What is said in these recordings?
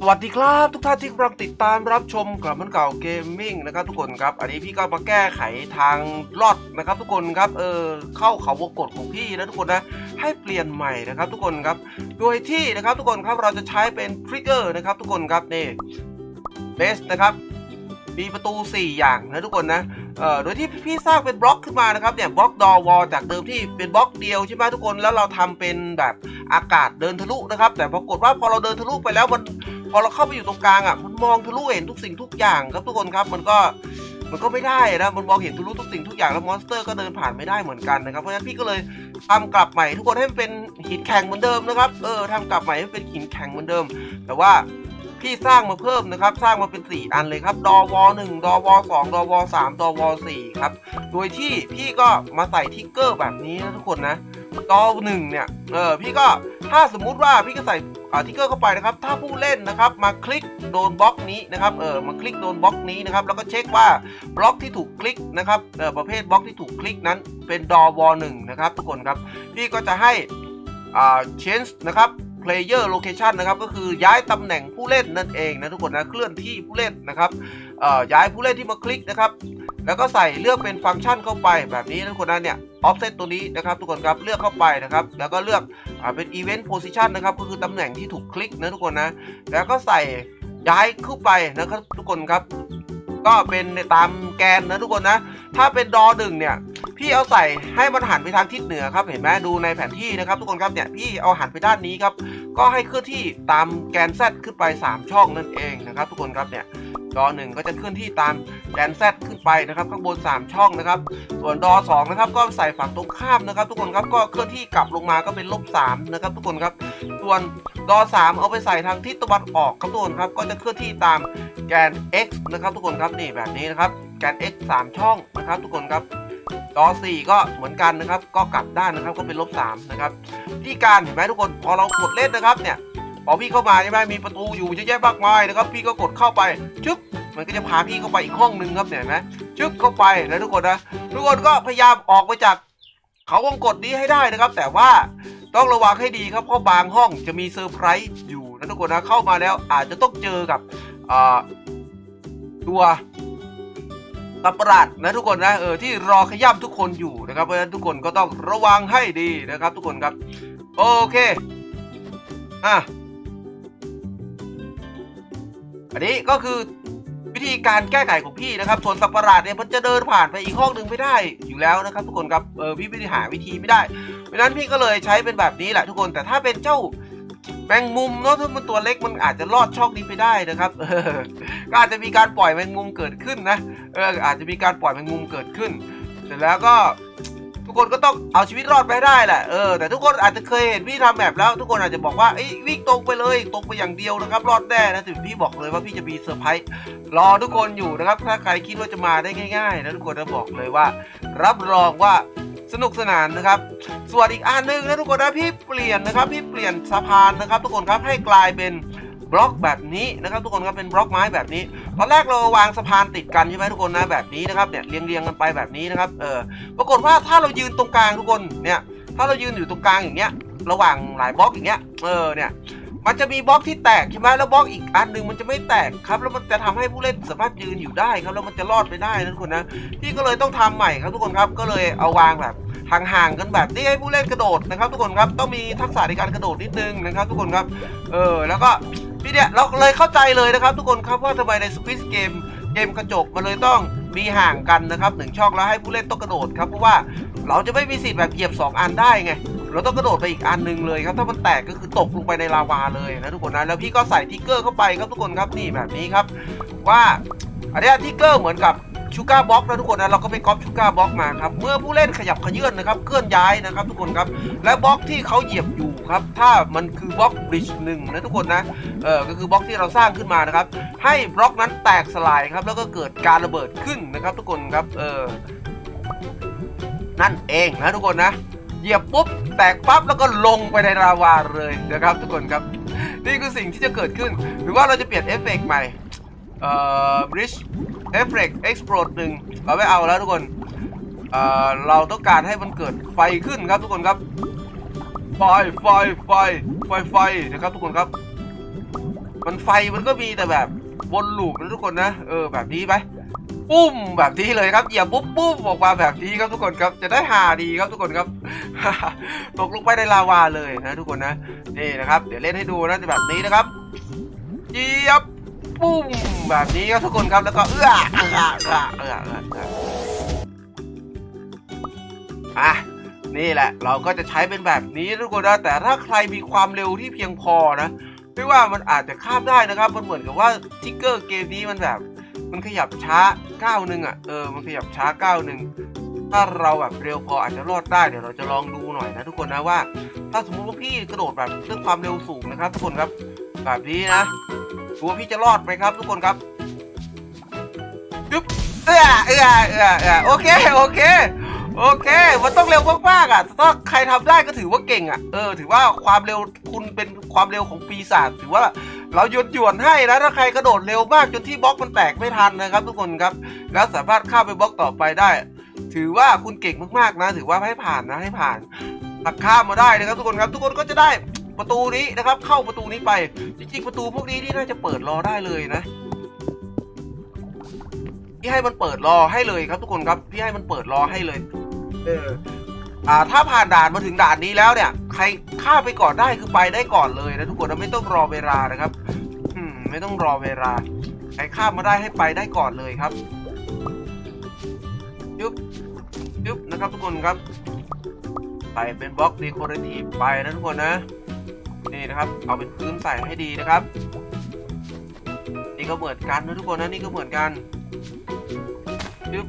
สวัสดีครับ ทุกท่านที่กำลังติดตามรับชมกลับมันเก่าเกมมิ่งนะครับทุกคนครับ อันนี้พี่ก็มาแก้ไขทางลอดนะครับ ทุกคนครับเออเข้าเขาวงกฏของพี่นะทุกคนนะให้เปลี่ยนใหม่นะครับ ทุกคนครับ โดยที่นะครับทุกคนครับเราจะใช้เป็นทริกเกอร์นะครับ ทุกคนครับนี่เบสนะครับมีประตู 4 อย่างนะทุกคนนะเอ่อโดยที่พี่สร้างเป็นบล็อกขึ้นมานะครับเนี่ยบล็อกดอวอลจากเดิมที่เป็นบล็อกเดียวใช่ไหมทุกคนแล้วเราทำเป็นแบบอากาศเดินทะลุนะครับ แต่ปรากฏว่าพอเราเดินทะลุไปแล้วมัน พอเราเข้าไปอยู่ตรงกลางอะมันมองทะลุเห็นทุกสิ่งทุกอย่างครับทุกคนครับมันก็มันก็ไม่ได้นะมันมองเห็นทะลุทุกสิ่งทุกอย่างแล้วมอนสเตอร์ก็เดินผ่านไม่ได้เหมือนกันนะครับเพราะฉะนั้นพี่ก็เลยทำกลับใหม่ทุกคนให้มันเป็นหินแข็งเหมือนเดิมนะครับเออทำกลับใหม่ให้เป็นหินแข็งเหมือนเดิม แต่ว่าพี่สร้างมาเพิ่มนะครับ สร้างมาเป็น 4 อันเลยครับ ดอวหนึ่งดอวสองดอวสามดอวสี่ครับ โดยที่พี่ก็มาใส่ทิกเกอร์แบบนี้นะทุกคนนะ ดอหนึ่งเนี่ย เออ พี่ก็ ถ้าสมมุติว่าพี่ก็ใส่อาทิกเกอร์เข้าไปนะครับ ถ้าผู้เล่นนะครับ มาคลิกโดนบล็อกนี้นะครับ เออ มาคลิกโดนบล็อกนี้นะครับ แล้วก็เช็คว่าบล็อกที่ถูกคลิกนะครับ เออ ประเภทบล็อกที่ถูกคลิกนั้นเป็นดอวหนึ่งนะครับทุกคนครับ พี่ก็จะให้ อ่า change นะครับ player location นะครับ ก็คือย้ายตำแหน่งผู้เล่นนั่นเองนะทุกคนนะ เคลื่อนที่ผู้เล่นนะครับ ย้ายผู้เล่นที่มาคลิกนะครับ แล้วก็ใส่เลือกเป็นฟังก์ชันเข้าไปแบบนี้ทุกคนนะเนี่ย offset ตัวนี้นะครับทุกคนครับเลือกเข้าไปนะครับ แล้วก็เลือกอเป็น event position นะครับก็คือตำแหน่งที่ถูกคลิกนะทุกคนนะ แล้วก็ใส่ย้ายเข้าไปนะครับทุกคนครับ ก็เป็นตามแกนนะทุกคนนะ ถ้าเป็นดอหนึ่งเนี่ยพี่เอาใส่ให้มันหันไปทางทิศเหนือครับเห็นไหมดูในแผนที่นะครับ ทุกคนครับเนี่ยพี่เอาหันไปด้านนี้ครับก็ให้เคลื่อนที่ตามแกน Z ขึ้นไป 3 ช่องนั่นเองนะครับ ทุกคนครับเนี่ย ดอหนึ่งก็จะเคลื่อนที่ตามแกน Z ขึ้นไปนะครับข้างบน 3 ช่องนะครับ ส่วนดอสองนะครับก็ใส่ฝั่งตรงข้ามนะครับ ทุกคนครับก็เคลื่อนที่กลับลงมาก็เป็นลบ3นะครับ ทุกคนครับส่วนดอ3เอาไปใส่ทางทิศตะวันออกครับทุกคนครับก็จะเคลื่อนที่ตามแกน x นะครับ ทุกคนครับนี่แบบนี้นะครับแกน x 3 ช่องนะครับ ทุกคนครับดอ4ก็เหมือนกันนะครับ ก็กลับด้านนะครับก็เป็นลบ3นะครับวิธีการเห็นไหมทุกคนพอเรากดเล่นนะครับเนี่ย พอพี่เข้ามาใช่ไหมมีประตูอยู่เยอะแยะมากมายนะครับพี่ก็กดเข้าไปชึบมันก็จะพาพี่เข้าไปอีกห้องหนึ่งครับเห็นไหมชึบเข้าไปนะทุกคนนะทุกคนก็พยายามออกไปจากเขาวงกดนี้ให้ได้นะครับ แต่ว่าต้องระวังให้ดีครับเพราะบางห้องจะมีเซอร์ไพรส์อยู่นะทุกคนนะเข้ามาแล้วอาจจะต้องเจอกับตัวตับประหลาดนะทุกคนนะเออที่รอขย้ำทุกคนอยู่นะครับเพราะฉะนั้นทุกคนก็ต้องระวังให้ดีนะครับ ทุกคนครับ โอเคอะ อันนี้ก็คือวิธีการแก้ไขของพี่นะครับส่วนสัตว์ประหลาดเนี่ยมันจะเดินผ่านไปอีกห้องหนึ่งไม่ได้อยู่แล้วนะครับ ทุกคนครับเออพี่ไม่ได้หาวิธีไม่ได้เพราะฉะนั้นพี่ก็เลยใช้เป็นแบบนี้แหละทุกคนแต่ถ้าเป็นเจ้าแมงมุมเนาะถ้ามันตัวเล็กมันอาจจะลอดช่องนี้ไปได้นะครับออก็อาจจะมีการปล่อยแมงมุมเกิดขึ้นนะเอออาจจะมีการปล่อยแมงมุมเกิดขึ้น เสร็จแล้วก็ ทุกคนก็ต้องเอาชีวิตรอดไปให้ได้แหละเออแต่ทุกคนอาจจะเคยเห็นพี่ทำแบบแล้ว ทุกคนอาจจะบอกว่าเอ้วิ่งตรงไปเลยตรงไปอย่างเดียวนะครับ รอดแน่นะแต่พี่บอกเลยว่าพี่จะมีเซอร์ไพรส์รอทุกคนอยู่นะครับ ถ้าใครคิดว่าจะมาได้ง่ายๆนะทุกคนจะบอกเลยว่า รับรองว่าสนุกสนานนะครับ ส่วนอีกอันหนึงนะทุกคนนะพี่เปลี่ยนนะครับ พี่เปลี่ยนสะพานนะครับ ทุกคนครับให้กลายเป็น บล็อกแบบนี้นะครับทุกคนครับเป็นบล็อกไม้แบบนี้ ตอนแรกเราวางสะพานติดกันใช่ไหมทุกคนนะแบบนี้นะครับเนี่ยเรียงเรียงๆกันไปแบบนี้นะครับเออปรากฏว่าถ้าเรายืนตรงกลางทุกคนเนี่ยถ้าเรายืนอยู่ตรงกลางอย่างเงี้ยระหว่างหลายบล็อกอย่างเงี้ยเออเนี่ยมันจะมีบล็อกที่แตกใช่ไหมแล้วบล็อกอีกอันหนึ่งมันจะไม่แตกครับแล้วมันจะทำให้ผู้เล่นสามารถยืนอยู่ได้ครับแล้วมันจะรอดไปได้นะทุกคนนะพี่ก็เลยต้องทำใหม่ครับทุกคนครับก็เลยเอาวางแบบห่างๆกันแบบนี้ให้ผู้เล่นกระโดดนะครับ ทุกคนครับต้องมีทักษะในการกระโดดนิดนึงนะครับ ทุกคนครับเออแล้วก็ พี่เนี่ยเราเลยเข้าใจเลยนะครับ ทุกคนครับว่าทำไมในสควิสเกมเกมกระจกมันเลยต้องมีห่างกันนะครับหนึ่งช่องแล้วให้ผู้เล่นต้องกระโดดครับเพราะว่าเราจะไม่มีสิทธิ์แบบเหยียบสองอันได้ไง เราต้องกระโดดไปอีกอันหนึ่งเลยครับถ้ามันแตกก็คือตกลงไปในลาวาเลยนะทุกคนนะแล้วพี่ก็ใส่ทิกเกอร์เข้าไปครับทุกคนครับนี่แบบนี้ครับ ว่าอันเนี้ยทิกเกอร์เหมือนกับ ชูการ์บล็อกนะทุกคนนะเราก็ไปก๊อปชูการ์บล็อกมาครับเมื่อผู้เล่นขยับขยื่นนะครับเคลื่อนย้ายนะครับ ทุกคนครับและบล็อกที่เขาเหยียบอยู่ครับ ถ้ามันคือบล็อกบริดจ์หนึ่งนะทุกคนนะเออก็คือบล็อกที่เราสร้างขึ้นมานะครับ ให้บล็อกนั้นแตกสลายครับ แล้วก็เกิดการระเบิดขึ้นนะครับ ทุกคนครับเออนั่นเองนะทุกคนนะเหยียบปุ๊บแตกปั๊บแล้วก็ลงไปในลาวาเลยนะครับ ทุกคนครับ นี่คือสิ่งที่จะเกิดขึ้น หรือว่าเราจะเปลี่ยนเอฟเฟกต์ใหม่ เอ่อ bridge effect explode หนึ่งเราไม่เอาแล้วทุกคนเอ่อเราต้องการให้มันเกิดไฟขึ้นครับทุกคนครับไฟไฟไฟไฟไฟนะครับทุกคนครับ มันไฟมันก็มีแต่แบบวนลูปนะทุกคนนะเออแบบนี้ไหมปุ้มแบบนี้เลยครับเหยียบปุ๊บปุ้มออกมาแบบนี้ครับทุกคนครับจะได้หาดีครับทุกคนครับ ตกลงไปในลาวาเลยนะทุกคนนะนี่นะครับ เดี๋ยวเล่นให้ดูนะจะแบบนี้นะครับเหยียบ ปุ้มแบบนี้ครับทุกคนครับแล้วก็เอื้อเอื้อเอื้อเอื้อเอื้ออะนี่แหละ เราก็จะใช้เป็นแบบนี้ทุกคนนะแต่ถ้าใครมีความเร็วที่เพียงพอนะไม่ว่ามันอาจจะข้ามได้นะครับมันเหมือนกับว่าทิกเกอร์เกมนี้มันแบบ มันขยับช้าก้าวหนึ่งอะเออมันขยับช้าก้าวหนึ่งถ้าเราแบบเร็วพออาจจะรอดได้เดี๋ยวเราจะลองดูหน่อยนะทุกคนนะว่า ถ้าสมมติว่าพี่กระโดดแบบเรื่องความเร็วสูงนะครับ ทุกคนครับแบบนี้นะ ดูว่าพี่จะรอดไหมครับ ทุกคนครับยึบเออเออเอ้อเอ้อโอเคโอเคโอเค มันต้องเร็วมากๆอะ ถ้าใครทำได้ก็ถือว่าเก่งอะ เออ ถือว่าความเร็วคุณเป็นความเร็วของปีศาจ ถือว่าเราหยวนหยวนให้นะ ถ้าใครกระโดดเร็วมากจนที่บล็อกมันแตกไม่ทันนะครับ ทุกคนครับ แล้วสามารถข้ามไปบล็อกต่อไปได้ ถือว่าคุณเก่งมากๆนะ ถือว่าให้ผ่านนะให้ผ่านตักข้ามมาได้นะครับทุกคนครับ ทุกคนก็จะได้ ประตูนี้นะครับ เข้าประตูนี้ไป จริงๆประตูพวกนี้นี่น่าจะเปิดรอได้เลยนะพี่ให้มันเปิดรอให้เลยครับทุกคนครับพี่ให้มันเปิดรอให้เลย เอออ่าถ้าผ่านด่านมาถึงด่านนี้แล้วเนี่ย ใครข้าไปก่อนได้คือไปได้ก่อนเลยนะทุกคนนะไม่ต้องรอเวลานะครับ อืม ไม่ต้องรอเวลาใครข้ามมาได้ให้ไปได้ก่อนเลยครับยุบยุบนะครับทุกคนครับใส่เป็นบล็อกดีโคเรทีฟไปนะทุกคนนะ นี่นะครับ เอาเป็นพื้นใส่ให้ดีนะครับ นี่ก็เหมือนกันนะทุกคนนะนี่ก็เหมือนกันยึบ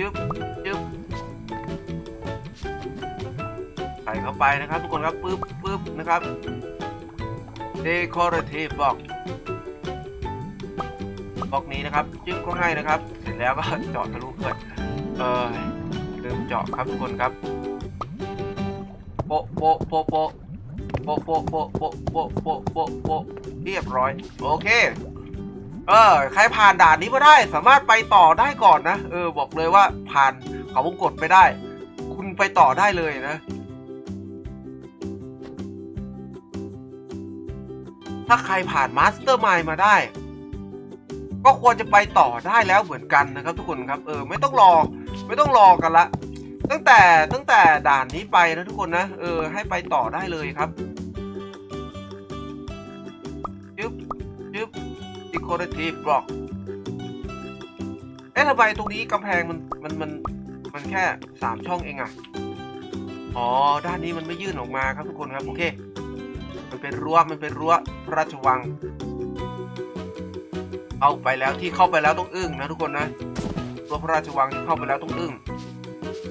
ยึบยึบใส่เข้าไปนะครับ ทุกคนครับปึ๊บปึ๊บนะครับ decorative box บล็อกนี้นะครับจึ๊กก็ให้นะครับ เสร็จแล้วก็เจาะทะลุเกิดเออเริ่มเจาะครับทุกคนครับโปะโปะโปะโปะโปะโปะโปะโปะโปะโปะโปะโปะเรียบร้อย โอเค เออ ใครผ่านด่านนี้มาได้ สามารถไปต่อได้ก่อนนะ เออ บอกเลยว่าผ่านเขาวงกดไปได้ คุณไปต่อได้เลยนะ ถ้าใครผ่านมาสเตอร์มายมาได้ ก็ควรจะไปต่อได้แล้วเหมือนกันนะครับทุกคนครับ เออ ไม่ต้องรอ ไม่ต้องรอกันละตั้งแต่ตั้งแต่ด่านนี้ไปนะทุกคนนะ เออ ให้ไปต่อได้เลยครับ decorative block เอ๊ะทำไมตรงนี้กำแพงมันมันมันมันแค่สามช่องเองอะอ๋อ ด้านนี้มันไม่ยื่นออกมาครับทุกคนครับ โอเค มันเป็นรั้ว มันเป็นรั้วพระราชวังเข้าไปแล้วที่เข้าไปแล้วต้องอึ้งนะทุกคนนะรั้วพระราชวังที่เข้าไปแล้วต้องอึ้ง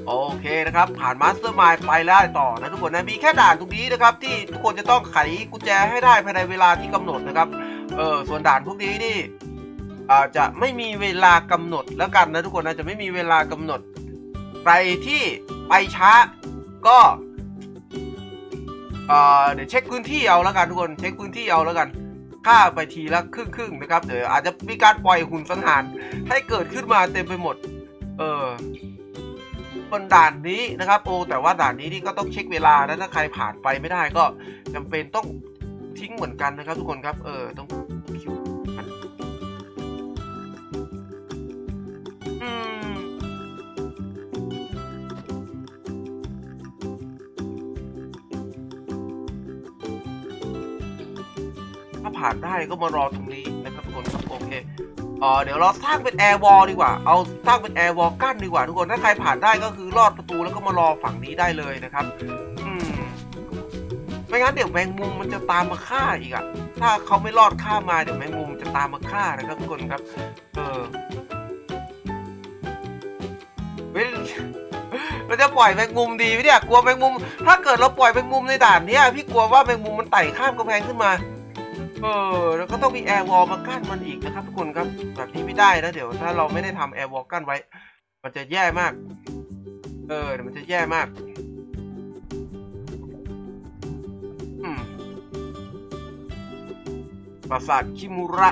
โอเคนะครับ ผ่านมาสเตอร์มายไปแล้วต่อนะทุกคนนะ มีแค่ด่านตรงนี้นะครับ ที่ทุกคนจะต้องไขกุญแจให้ได้ภายในเวลาที่กำหนดนะครับ เออส่วนด่านพวกนี้นี่อาจจะไม่มีเวลากำหนดแล้วกันนะทุกคนนะจะไม่มีเวลากำหนดใครที่ไปช้าก็เอ่อเดี๋ยวเช็คพื้นที่เอาแล้วกันทุกคนเช็คพื้นที่เอาแล้วกันค่าไปทีละครึ่งครึ่งนะครับเดี๋ยวอาจจะมีการปล่อยหุ่นสังหารให้เกิดขึ้นมาเต็มไปหมด เออบนด่านนี้นะครับโอ้แต่ว่าด่านนี้นี่ก็ต้องเช็คเวลานะถ้าใครผ่านไปไม่ได้ก็จำเป็นต้องทิ้งเหมือนกันนะครับ ทุกคนครับเออต้อง ผ่านได้ก็มารอตรงนี้นะครับทุกคนครับโอเคเออเดี๋ยวเราสร้างเป็นแอร์วอลดีกว่า เอาสร้างเป็นแอร์วอลกั้นดีกว่าทุกคน ถ้าใครผ่านได้ก็คือลอดประตูแล้วก็มารอฝั่งนี้ได้เลยนะครับ อืม ไม่งั้นเดี๋ยวแมงมุมมันจะตามมาฆ่าอีกอะถ้าเขาไม่รอดฆ่ามาเดี๋ยวแมงมุมจะตามมาฆ่านะครับทุกคนครับ เออเฮ้ยเราจะปล่อยแมงมุมดีไหมเนี่ย กลัวแมงมุม ถ้าเกิดเราปล่อยแมงมุมในด่านเนี้ยพี่กลัวว่าแมงมุมมันไต่ข้ามกำแพงขึ้นมา เออแล้วก็ต้องมีแอร์วอลมากั้นมันอีกนะครับทุกคนครับแบบนี้ไม่ได้นะเดี๋ยว ถ้าเราไม่ได้ทำแอร์วอลกั้นไว้ มันจะแย่มาก เออเดี๋ยวมันจะแย่มากอืมปราสาทคิมุระ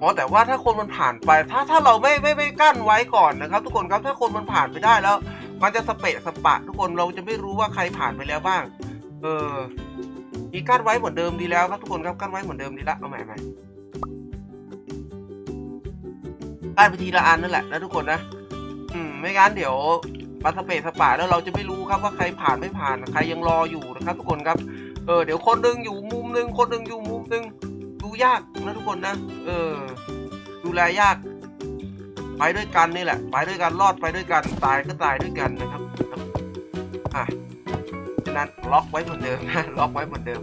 อ๋อแต่ว่าถ้าคนมันผ่านไป ถ้าถ้าเราไม่ไม่ไม่กั้นไว้ก่อนนะครับ ทุกคนครับถ้าคนมันผ่านไปได้แล้ว มันจะสเปะสปะ ทุกคนเราจะไม่รู้ว่าใครผ่านไปแล้วบ้าง เออ มีกั้นไว้เหมือนเดิมดีแล้วครับทุกคนครับกั้นไว้เหมือนเดิมดีละเอาใหม่ใหม่กั้นไปทีละอันนั่นแหละนะทุกคนนะ อืมไม่งั้นเดี๋ยวมาสเปสป่าแล้วเราจะไม่รู้ครับว่าใครผ่านไม่ผ่านใครยังรออยู่นะครับ ทุกคนครับเออเดี๋ยวคนหนึงอยู่มุมหนึงคนหนึงอยู่มุมหนึงดูยากนะทุกคนนะ เออ ดูแลยาก ไปด้วยกันนี่แหละ ไปด้วยกันรอดไปด้วยกันตายก็ตายด้วยกันนะครับอะ นั้นล็อกไว้เหมือนเดิมนะล็อกไว้เหมือนเดิม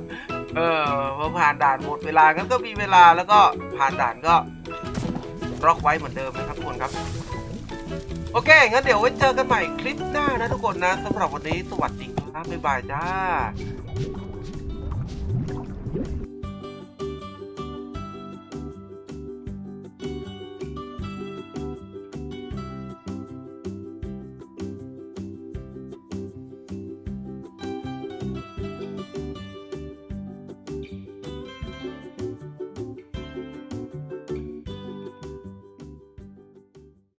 เออพอผ่านด่านหมดเวลางั้นก็มีเวลาแล้วก็ผ่านด่านก็ล็อกไว้เหมือนเดิมนะครับทุกคนครับ โอเคงั้นเดี๋ยวไว้เจอกันใหม่คลิปหน้านะทุกคนนะสำหรับวันนี้สวัสดีครับบ๊ายบายจ้า